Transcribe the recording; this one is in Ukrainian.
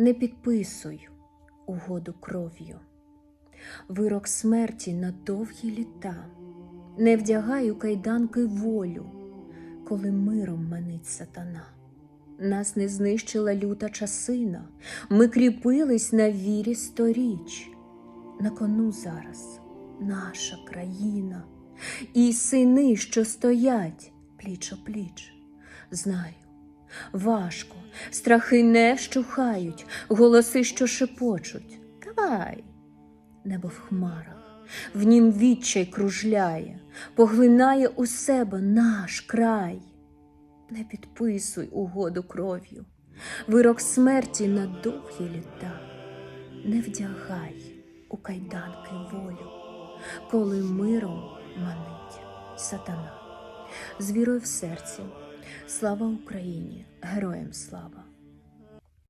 не підписуй угоду кров'ю, вирок смерті на довгі літа, не вдягай у кайданки волю, коли миром манить сатана. Нас не знищила люта часина, ми кріпились на вірі сторіч. На кону зараз наша країна і сини, що стоять пліч о пліч. Знаю, важко, страхи не вщухають, голоси, що шепочуть. Давай, небо в хмарах, в нім відчай кружляє, поглинає у себе наш край. Не підписуй угоду кров'ю, вирок смерті на довгі літа, не вдягай у кайданки волю, коли миром манить сатана. З вірою в серці, слава Україні, героям слава!